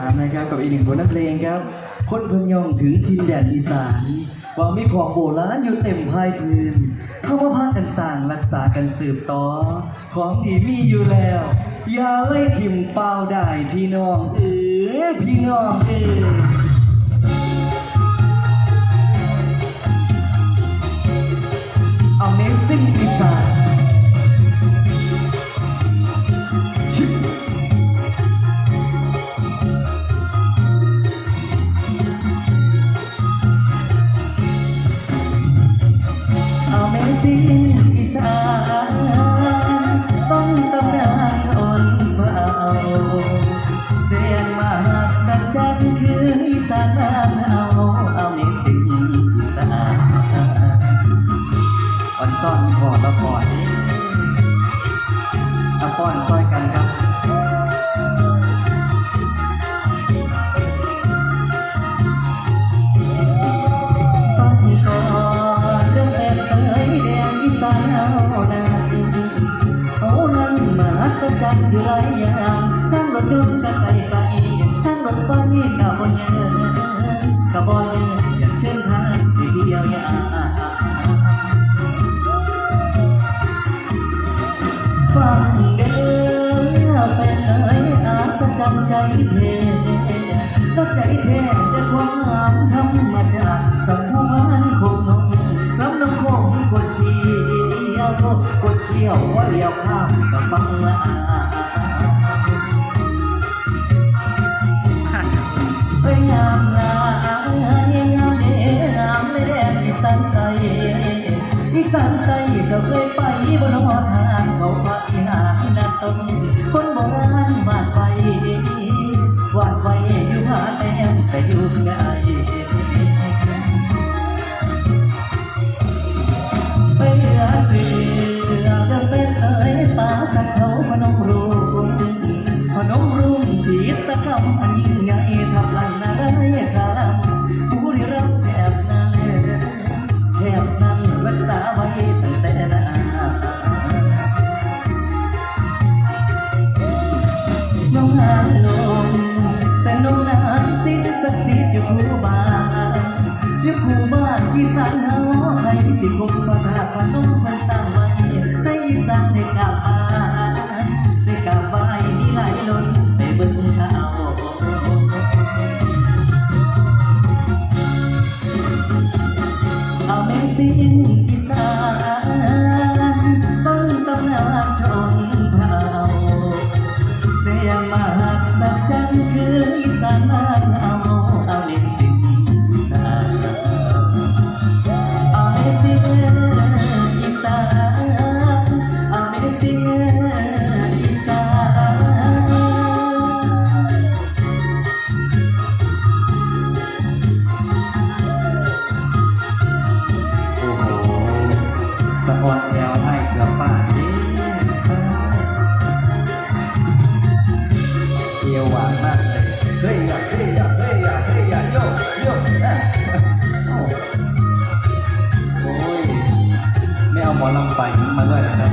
ตามนะครับกับอีกหนึ่งผลงานเพลงครับ คนพยองถึงทินแดนอีสานว่ามีของโบราณอยู่เต็มภายพื้น เข้ามาพากันสร้างรักษากันสืบต่อ ของดีมีอยู่แล้ว อย่าเลยทิมเปล่าได้พี่น้องเออพี่น้องเออ เสียงมาหัศจรรย์คืออีสานบ้านเอาเอาเมซิ่งอีสานอ่อนซ่อนขอละก่อนเอาป้อนซอยกันครับฟังก่อนเรื่องแอบเอ๋ยแดงอีสานเอานั้นเขานั้นมหัศจรรย์อยู่หลายอย่าง ทั้งรถยนต์ก็ไกลไปทั้งรถไฟก็บ่เยินก็บ่เยินอย่างเช่นทางที่เดียวยาฟังเด้อแฟนเอ๋ยอาสจันใจเทก็ใจแท้แต่ความงามธรรมชาติสัมพันธ์คงนงน้ำน้ำคงกดเที่ยวกดเที่ยวว่าเลี้ยวข้ามกับฟัง แูบานยกคู่บ้านอีสานเฮาให้สิคงประทาพนมเพิ่นสร้างไว้ให้อีสานได้กาบไหว้ได้กาบไหว้มีหลายล้นในเบิ่งข่าเอาแม่สิ้น สะกดแถวให้เกือบป้านนี้เกียวหวานมากเลยเฮ้ยอย่าเฮ้ยอย่าเฮ้ยอย่าเฮ้ยอย่าโยกโยกโอ้ยไม่เอาหมอลำไปมาด้วยนะครับ